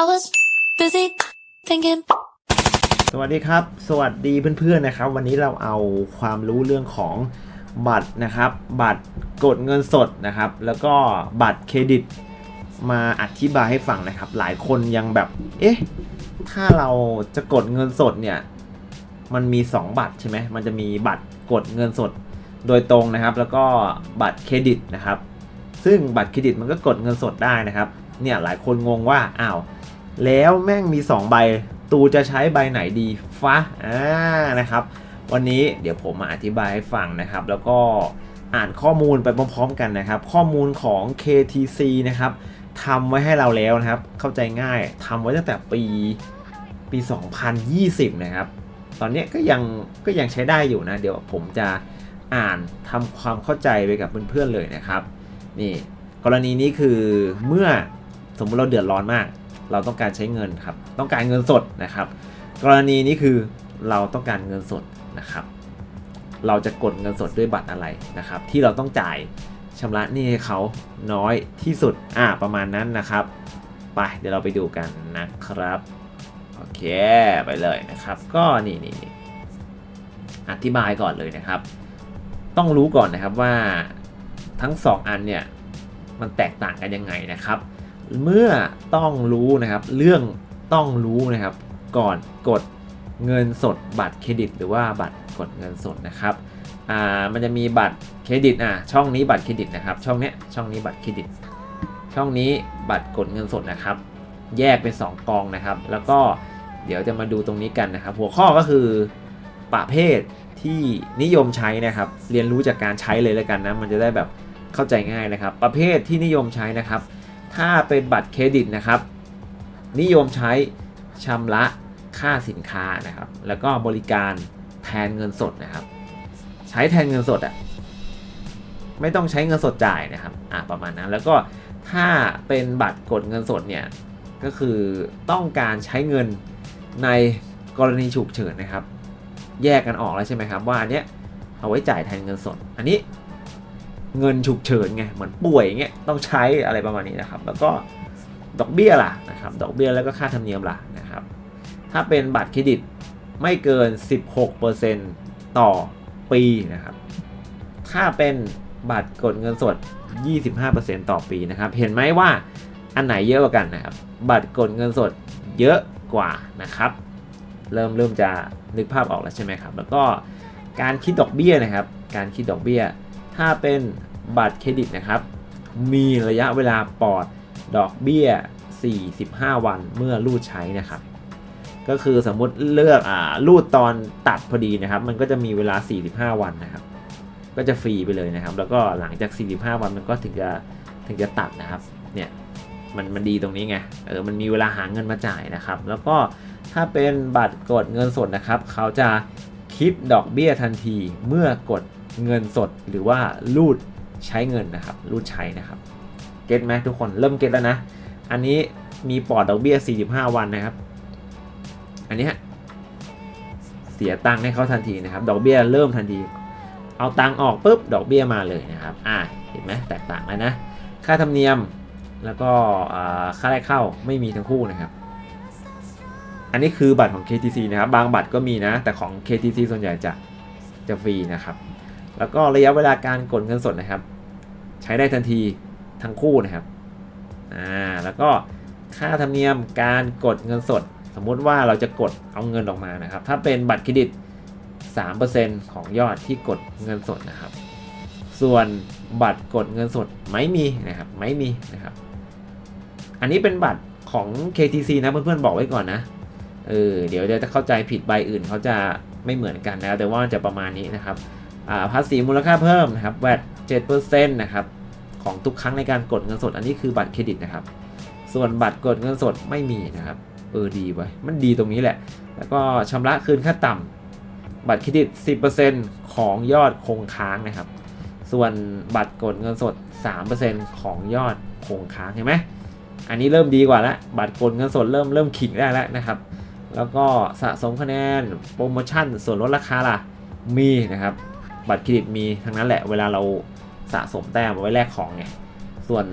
I was busy thinking. สวัสดีครับ สวัสดีเพื่อนๆนะครับ วันนี้เราเอาความรู้เรื่องของบัตรนะครับ บัตรกดเงินสดนะครับ แล้วก็บัตรเครดิตมาอธิบายให้ฟังนะครับ หลายคนยังแบบ เอ๊ะ ถ้าเราจะกดเงินสดเนี่ย มันมี 2 บัตรใช่ไหมมันจะมีบัตรกดเงินสดโดยตรงนะครับ แล้วก็บัตรเครดิตนะครับ ซึ่งบัตรเครดิตมันก็กดเงินสดได้นะครับ เนี่ยหลายคนงงว่า อ้าว แล้วแม่งมี 2 ใบ ตูจะใช้ใบไหนดีฟะอ่านะครับ วันนี้เดี๋ยวผมมาอธิบายให้ฟังนะครับ แล้วก็อ่านข้อมูลไปพร้อมๆกันนะครับ ข้อมูลของ KTC นะครับทำไว้ให้เราแล้วนะครับ เข้าใจง่ายทำไว้ตั้งแต่ปีปี 2020 นะครับ ตอนนี้ก็ยังก็ยังใช้ได้อยู่นะ เดี๋ยวผมจะอ่านทำความเข้าใจไปกับเพื่อนๆเลยนะครับ นี่กรณีนี้คือเมื่อสมมติเราเดือดร้อนมาก เราต้องการใช้เงินครับ ต้องการเงินสดนะครับ กรณีนี้คือเราต้องการเงินสดนะครับ เราจะกดเงินสดด้วยบัตรอะไรนะครับ ที่เราต้องจ่ายชำระหนี้ให้เขาน้อยที่สุดอ่าประมาณนั้นนะครับ ไปเดี๋ยวเราไปดูกันนะครับ โอเคไปเลยนะครับ ก็นี่นี่นี่อธิบายก่อนเลยนะครับ ต้องรู้ก่อนนะครับว่าทั้งสองอันเนี่ยมันแตกต่างกันยังไงนะครับ เมื่อต้องรู้นะครับ เรื่องต้องรู้นะครับ ก่อนกดเงินสดบัตรเครดิต หรือว่าบัตรกดเงินสดนะครับอ่ามันจะมีบัตรเครดิตอะช่องนี้บัตรเครดิตนะครับ ช่องเนี้ยช่องนี้บัตรเครดิต ช่องนี้บัตรกดเงินสดนะครับ แยกเป็น 2 กองนะครับ แล้วก็เดี๋ยวจะมาดูตรงนี้กันนะครับ หัวข้อก็คือประเภทที่นิยมใช้นะครับ เรียนรู้จากการใช้เลยแล้วกันนะมันจะได้แบบเข้าใจง่ายนะครับ ประเภทที่นิยมใช้นะครับ ถ้าเป็นบัตรเครดิตนะครับ นิยมใช้ชำระค่าสินค้านะครับ แล้วก็บริการแทนเงินสดนะครับ ใช้แทนเงินสดอะ่ะไม่ต้องใช้เงินสดจ่ายนะครับอะประมาณนั้น แล้วก็ถ้าเป็นบัตรกดเงินสดเนี่ยก็คือต้องการใช้เงินในกรณีฉุกเฉินนะครับ แยกกันออกแล้วใช่ไหมครับ ว่าอันเนี้ยเอาไว้จ่ายแทนเงินสด อันนี้ เงินฉุกเฉินไงเหมือนป่วยอย่างเงี้ยต้องใช้อะไรประมาณนี้นะครับ แล้วก็ดอกเบี้ยล่ะนะครับดอกเบี้ยแล้วก็ค่าธรรมเนียมล่ะนะครับ ถ้าเป็นบัตรเครดิตไม่เกิน 16%ต่อปีนะครับ ถ้าเป็นบัตรกดเงินสด 25%ต่อปีนะครับ เห็นไหมว่าอันไหนเยอะกว่ากันนะครับ บัตรกดเงินสดเยอะกว่านะครับ เริ่มเริ่มจะนึกภาพออกแล้วใช่ไหมครับ แล้วก็การคิดดอกเบี้ยนะครับ การคิดดอกเบี้ย ถ้าเป็นบัตรเครดิตนะครับ มีระยะเวลาปลอดดอกเบี้ย 45 วันเมื่อรูดใช้นะครับ ก็คือสมมุติเลือกอ่ารูดตอนตัดพอดีนะครับ มันก็จะมีเวลา 45 วันนะครับ ก็จะฟรีไปเลยนะครับ แล้วก็หลังจาก 45 วันมันก็ถึงจะถึงจะตัดนะครับ เนี่ยมันมันดีตรงนี้ไง เออ มันมีเวลาหาเงินมาจ่ายนะครับ แล้วก็ถ้าเป็นบัตรกดเงินสดนะครับ เขาจะคิดดอกเบี้ยทันทีเมื่อกด เงินสดหรือว่ารูดใช้เงินนะครับ รูดใช้นะครับเก็ตไหมทุกคนเริ่มเก็ตแล้วนะ อันนี้มีปอดดอกเบี้ย 45 วันนะครับ อันนี้เสียตังค์ให้เขาทันทีนะครับ ดอกเบี้ยเริ่มทันที เอาตังค์ออกปุ๊บดอกเบี้ยมาเลยนะครับ อ่าเห็นไหมแตกต่างแล้วนะ ค่าธรรมเนียมแล้วก็ค่าแรกเข้าไม่มีทั้งคู่นะครับ อันนี้คือบัตรของ KTC นะครับ บางบัตรก็มีนะ แต่ของ KTC ส่วนใหญ่จะจะฟรีนะครับ แล้วก็ระยะเวลาการกดเงินสดนะครับ ใช้ได้ทันทีทั้งคู่นะครับอ่าแล้วก็ค่าธรรมเนียมการกดเงินสด สมมุติว่าเราจะกดเอาเงินออกมานะครับ ถ้าเป็นบัตรเครดิต 3%ของยอดที่กดเงินสดนะครับ ส่วนบัตรกดเงินสดไม่มีนะครับไม่มีนะครับ อันนี้เป็นบัตรของ KTC นะเพื่อนๆบอกไว้ก่อนนะเออเดี๋ยวจะเข้าใจผิดใบอื่นเขาจะไม่เหมือนกันนะแต่ว่าจะประมาณนี้นะครับ ภาษีมูลค่าเพิ่มนะครับแวด7%นะครับของทุกครั้งในการกดเงินสด อันนี้คือบัตรเครดิตนะครับ ส่วนบัตรกดเงินสดไม่มีนะครับเออดีไว้มันดีตรงนี้แหละ แล้วก็ชำระคืนค่าต่ำบัตรเครดิต 10%ของยอดคงค้างนะครับ ส่วนบัตรกดเงินสด 3%ของยอดคงค้างเห็นไหมอันนี้เริ่มดีกว่าแล้วบัตรกดเงินสดเริ่มเริ่มขิงได้แล้วนะครับ แล้วก็สะสมคะแนนโปรโมชั่นส่วนลดราคาล่ะมีนะครับ บัตรเครดิตมีทั้งนั้นแหละเวลาเราสะสมแต้มเอาไว้แลกของไงส่วน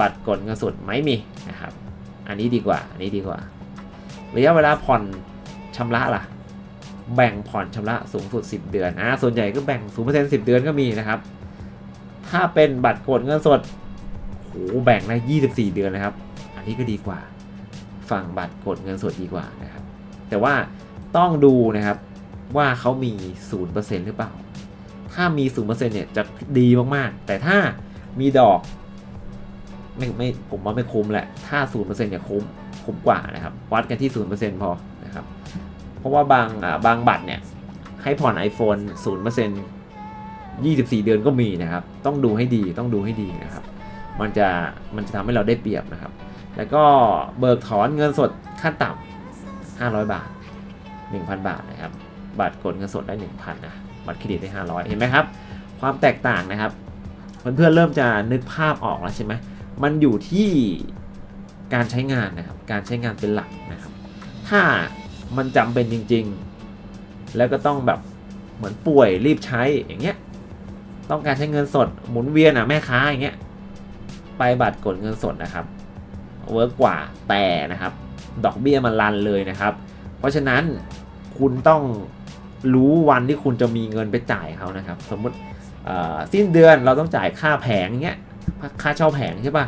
บัตรกดเงินสดไม่มีนะครับ อันนี้ดีกว่า อันนี้ดีกว่า ระยะเวลาผ่อนชำระล่ะ แบ่งผ่อนชำระสูงสุด 10 เดือนอ่าส่วนใหญ่ก็แบ่ง0% 10 เดือนก็มีนะครับ ถ้าเป็นบัตรกดเงินสดโหแบ่งได้24 เดือนนะครับ อันนี้ก็ดีกว่า ฝั่งบัตรกดเงินสดดีกว่านะครับ แต่ว่าต้องดูนะครับว่าเขามี 0%หรือเปล่า ถ้ามี0%เนี่ยจะดีมากๆ แต่ถ้ามีดอกไม่ไม่ผมว่าไม่คุ้มแหละ ถ้า0%เนี่ยคุ้มคุ้มกว่านะครับ วัดกันที่0%พอนะครับ เพราะว่าบางอ่าบางบัตรเนี่ยให้ผ่อน iPhone 0% 24เดือนก็มีนะครับ ต้องดูให้ดีต้องดูให้ดีนะครับ มันจะมันจะทำให้เราได้เปรียบนะครับ แล้วก็เบิกถอนเงินสดขั้นต่ำ500บาท1,000บาทนะครับ บัตรกดเงินสดได้1,000นะ บัตรเครดิตได้ 500 เห็นไหมครับ ความแตกต่างนะครับ เพื่อนๆเริ่มจะนึกภาพออกแล้วใช่ไหมมันอยู่ที่การใช้งานนะครับ การใช้งานเป็นหลักนะครับ ถ้ามันจำเป็นจริง ๆ แล้วก็ต้องแบบเหมือนป่วยรีบใช้อย่างเงี้ย ต้องการใช้เงินสดหมุนเวียนอะแม่ค้าอย่างเงี้ย ไปบัตรกดเงินสดนะครับ เวิร์กกว่าแต่นะครับ ดอกเบี้ยมันรันเลยนะครับ เพราะฉะนั้นคุณต้อง รู้วันที่คุณจะมีเงินไปจ่ายเขานะครับ สมมติสิ้นเดือนเราต้องจ่ายค่าแผงเงี้ยค่าเช่าแผงใช่ปะ่ะ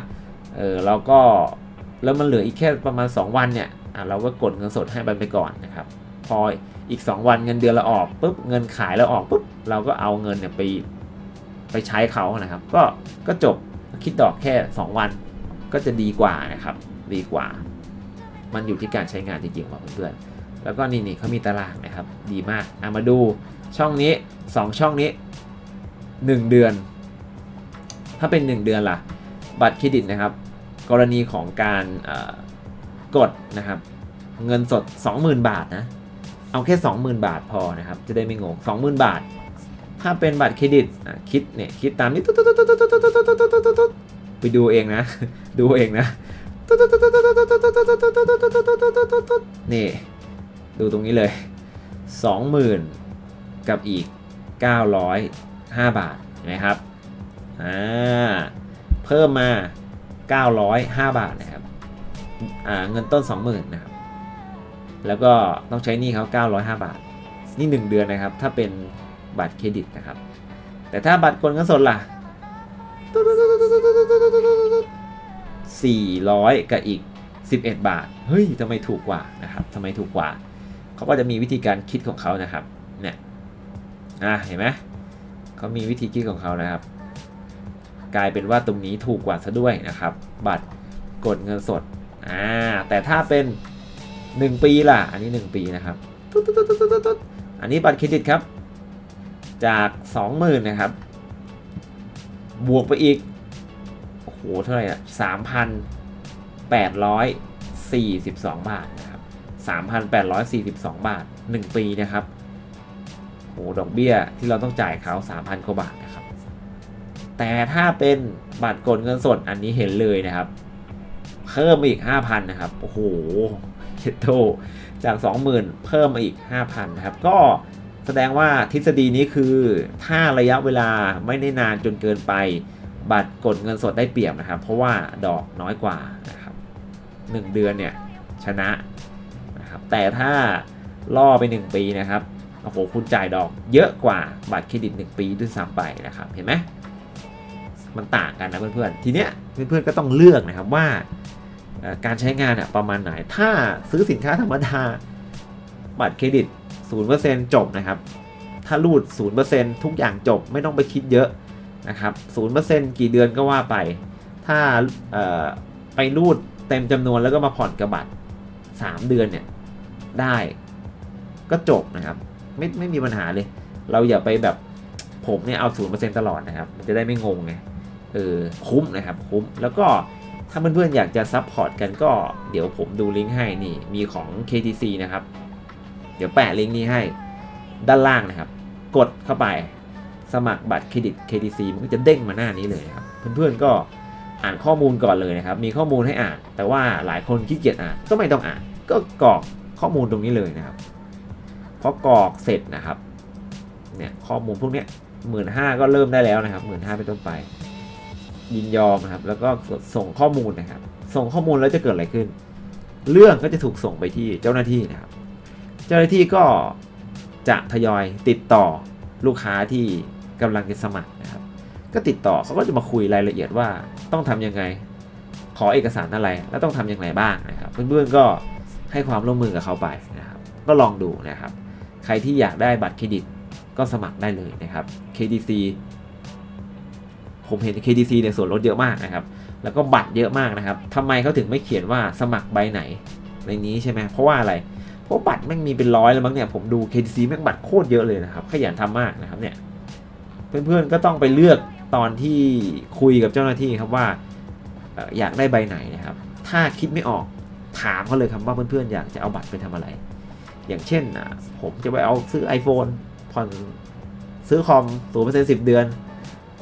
เออเราก็แล้วมันเหลืออีกแค่ประมาณ 2 วันเนี่ยเราก็กดเงินสดให้มันไปก่อนนะครับ พออีก 2 วันเงินเดือนเราออกปุ๊บเงินขายเราออกปุ๊บเราก็เอาเงินเนี่ยไปไปใช้เขานะครับ ก็ก็จบคิดดอกแค่ 2 วันก็จะดีกว่านะครับ ดีกว่า มันอยู่ที่การใช้งานจริงๆว่ะเพื่อนๆ แล้วก็นี่นี่เขามีตารางนะครับ ดีมากเอามาดูช่องนี้ 2 ช่องนี้ 1 เดือน ถ้าเป็น 1 เดือนล่ะ บัตรเครดิตนะครับ กรณีของการกดนะครับ เงินสด 20,000 บาทนะ เอาแค่ 20,000 บาทพอนะครับ จะได้ไม่งง 20,000 บาท ถ้าเป็นบัตรเครดิตคิดเนี่ยคิดตามนี้ไปดูเองนะ ดูเองนะนี่ ดูตรงนี้เลย 20,000 กับอีก 905 บาทเห็นไหมครับอ่าเพิ่มมา 905 บาทนะครับอ่าเงินต้น 20,000นะครับแล้วก็ต้องใช้นี้เขา905 บาท นี่ 1 เดือนนะครับ ถ้าเป็นบัตรเครดิตนะครับ แต่ถ้าบัตรกดเงินสดล่ะ 400 กับอีก 11 บาท เฮ้ยทำไมถูกกว่านะครับทำไมถูกกว่า เขาก็จะมีวิธีการคิดของเขานะครับ เนี่ยอะเห็นไหมเขามีวิธีคิดของเขานะครับ กลายเป็นว่าตรงนี้ถูกกว่าซะด้วยนะครับ บัตรกดเงินสดอ่าแต่ถ้าเป็น 1 ปีล่ะ อันนี้ 1 ปีนะครับตุ๊ดตุ๊ดตุ๊ดตุ๊ดตุ๊ดอันนี้บัตรเครดิตครับ จาก 20,000นะครับ บวกไปอีกโอ้โหเท่าไหร่อะสามพันแปดร้อยสี่สิบสองบาท นะครับสามพันแปดร้อยสี่สิบสองบาทหนึ่งปีนะครับโอ้โหดอกเบี้ยที่เราต้องจ่ายเขาสามพันกว่าบาทนะครับ แต่ถ้าเป็นบัตรกดเงินสดอันนี้เห็นเลยนะครับ เพิ่มอีกห้าพันนะครับ โอ้โหเคโตจากสองหมื่นเพิ่มมาอีกห้าพันนะครับ ก็แสดงว่าทฤษฎีนี้คือถ้าระยะเวลาไม่ได้นานจนเกินไป บัตรกดเงินสดได้เปรียบนะครับ เพราะว่าดอกน้อยกว่านะครับ 1 เดือนเนี่ยชนะ นะครับแต่ถ้าล่อไป 1 ปีนะครับโอ้โหคุณจ่ายดอกเยอะกว่าบัตรเครดิต 1 ปีด้วยซ้ำไปนะครับเห็นไหมมันต่างกันนะเพื่อนๆทีเนี้ยเพื่อนๆก็ต้องเลือกนะครับว่าการใช้งานอะประมาณไหน ถ้าซื้อสินค้าธรรมดาบัตรเครดิต 0%จบนะครับ ถ้ารูด 0%ทุกอย่างจบไม่ต้องไปคิดเยอะนะครับศูนย์เปอร์เซ็นกี่เดือนก็ว่าไป ถ้าไปรูดเต็มจำนวนแล้วก็มาผ่อนกระบัตรสามเดือนเนี่ย ได้ก็จบนะครับ ไม่ไม่มีปัญหาเลย เราอย่าไปแบบผมเนี่ยเอาศูนย์เปอร์เซ็นต์ตลอดนะครับ มันจะได้ไม่งงไงเออคุ้มนะครับ คุ้มแล้วก็ถ้าเพื่อนๆอยากจะซับพอร์ตกันก็เดี๋ยวผมดูลิงก์ให้นี่มีของ KTC นะครับ เดี๋ยวแปะลิงก์นี้ให้ด้านล่างนะครับ กดเข้าไปสมัครบัตรเครดิต KTC มันก็จะเด้งมาหน้านี้เลยครับ เพื่อนๆก็อ่านข้อมูลก่อนเลยนะครับ มีข้อมูลให้อ่าน แต่ว่าหลายคนขี้เกียจอ่านก็ไม่ต้องอ่าน ก็กรอก ข้อมูลตรงนี้เลยนะครับพอกรอกเสร็จนะครับเนี่ยข้อมูลพวกนี้หมื่นห้าก็เริ่มได้แล้วนะครับหมื่นห้าเป็นต้นไป ยินยอมครับ แล้วก็ส่งข้อมูลนะครับ ส่งข้อมูลแล้วจะเกิดอะไรขึ้น เรื่องก็จะถูกส่งไปที่เจ้าหน้าที่นะครับ เจ้าหน้าที่ก็จะทยอยติดต่อลูกค้าที่กำลังจะสมัครนะครับ ก็ติดต่อเขาก็จะมาคุยรายละเอียดว่าต้องทำยังไง ขอเอกสารอะไร แล้วต้องทำยังไงบ้างนะครับ เพื่อนๆก็ ให้ความร่วมมือกับเขาไปนะครับ ก็ลองดูนะครับ ใครที่อยากได้บัตรเครดิตก็สมัครได้เลยนะครับ KDC ผมเห็น KDC เนี่ยส่วนลดเยอะมากนะครับ แล้วก็บัตรเยอะมากนะครับทำไมเขาถึงไม่เขียนว่าสมัครใบไหนในนี้ใช่ไหมเพราะว่าอะไร เพราะบัตรแม่งมีเป็นร้อยแล้วมั้งเนี่ย ผมดู KDC แม่งบัตรโคตรเยอะเลยนะครับ ขยันทำมากนะครับเนี่ย เพื่อนๆก็ต้องไปเลือกตอนที่คุยกับเจ้าหน้าที่ครับว่าอยากได้ใบไหนนะครับ ถ้าคิดไม่ออก ถามเขาเลยครับว่าเพื่อนๆอยากจะเอาบัตรไปทำอะไร อย่างเช่นผมจะไปเอาซื้อ iPhone ผ่อนซื้อคอมศูนย์เปอร์เซ็นต์สิบเดือน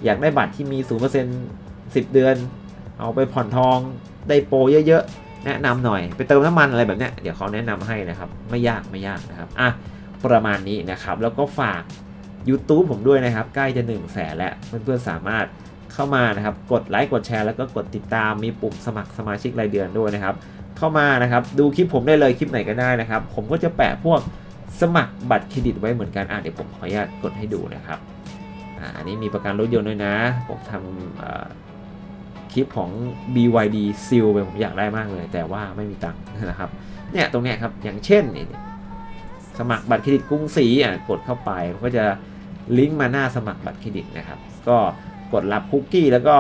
อยากได้บัตรที่มีศูนย์เปอร์เซ็นต์สิบเดือน เอาไปผ่อนทองได้โปรเยอะๆ แนะนำหน่อย ไปเติมน้ำมันอะไรแบบเนี้ยเดี๋ยวเขาแนะนำให้นะครับ ไม่ยากไม่ยากนะครับอะประมาณนี้นะครับ แล้วก็ฝาก YouTube ผมด้วยนะครับ ใกล้จะ1นึ่งแสนแล้วเพื่อนๆสามารถเข้ามานะครับ กดไลค์กดแชร์แล้วก็กดติดตามมีปุ่มสมัครสมาชิกรายเดือนด้วยนะครับ เข้ามานะครับ ดูคลิปผมได้เลยคลิปไหนก็ได้นะครับ ผมก็จะแปะพวกสมัครบัตรเครดิตไว้เหมือนกันอะเดี๋ยวผมขออนุญาตกดให้ดูนะครับอ่าอันนี้มีประกันรถยนต์ด้วยนะ ผมทำคลิปของ BYD Seal ไปผมอยากได้มากเลย แต่ว่าไม่มีตังค์นะครับเนี่ยตรงเนี้ยครับอย่างเช่นสมัครบัตรเครดิตกรุงศรีอะกดเข้าไปมันก็จะลิงก์มาหน้าสมัครบัตรเครดิตนะครับ ก็กดรับคุกกี้แล้วก็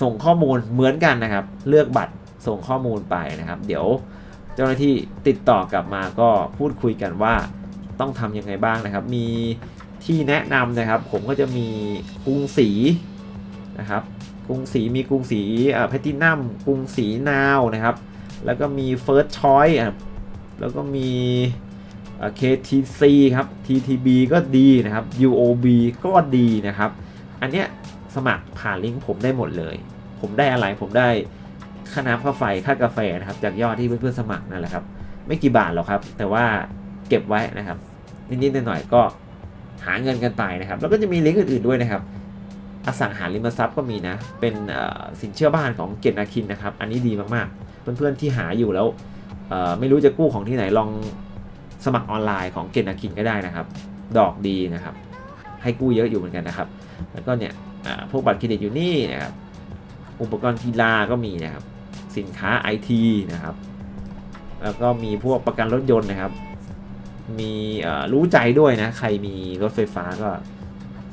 ส่งข้อมูลเหมือนกันนะครับ เลือกบัตร ส่งข้อมูลไปนะครับ เดี๋ยวเจ้าหน้าที่ติดต่อกลับมาก็พูดคุยกันว่าต้องทำยังไงบ้างนะครับ มีที่แนะนำนะครับ ผมก็จะมีกรุงศรีนะครับกรุงศรีมีกรุงศรีแพทินัมกรุงศรีนาวนะครับ แล้วก็มีเฟิร์สชอยอะแล้วก็มีเอ่อ KTC ครับ TTB ก็ดีนะครับ UOB ก็ดีนะครับ อันเนี้ยสมัครผ่านลิงก์ผมได้หมดเลย ผมได้อะไรผมได้ ค่าน้ำค่าไฟค่ากาแฟนะครับจากยอดที่เพื่อนๆสมัครนั่นแหละครับ ไม่กี่บาทหรอกครับ แต่ว่าเก็บไว้นะครับนิดๆหน่อยๆก็หาเงินกันไปนะครับ แล้วก็จะมีลิงก์อื่นๆด้วยนะครับอสังหาริมทรัพย์ก็มีนะ เป็นสินเชื่อบ้านของเกียรตนาคินนะครับ อันนี้ดีมากๆ เพื่อนๆที่หาอยู่แล้วไม่รู้จะกู้ของที่ไหนลองสมัครออนไลน์ของเกณฑ์อาคินก็ได้นะครับ ดอกดีนะครับ ให้กู้เยอะอยู่เหมือนกันนะครับ แล้วก็เนี่ยพวกบัตรเครดิตอยู่นี่นะครับ อุปกรณ์กีฬาก็มีนะครับ สินค้าไอทีนะครับ แล้วก็มีพวกประกันรถยนต์นะครับ มีรู้ใจด้วยนะ ใครมีรถไฟฟ้าก็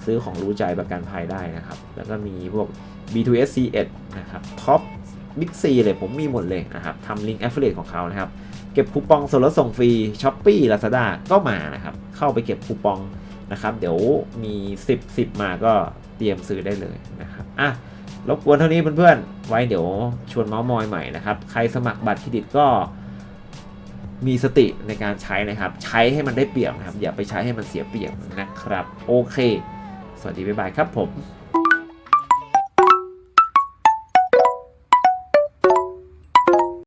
ซื้อของรู้ใจประกันภัยได้นะครับ แล้วก็มีพวก B2SC1 นะครับท็อปบิ๊กซีเลยผมมีหมดเลยนะครับทำลิงก์ Affiliate ของเขานะครับ เก็บคูปองส่วนลดส่งฟรี s h อ p e e Lazada ก็มานะครับ เข้าไปเก็บคูปองนะครับ เดี๋ยวมี 10 10 มาก็เตรียมซื้อได้เลยนะครับอะ รบกวนเท่านี้เพื่อนๆ ไว้เดี๋ยวชวนเมาส์มอยใหม่นะครับ ใครสมัครบัตรเครดิตก็มีสติในการใช้นะครับ ใช้ให้มันได้เปรียบนะครับ อย่าไปใช้ให้มันเสียเปรียบนะครับ โอเค สวัสดีบ๊ายบายครับผม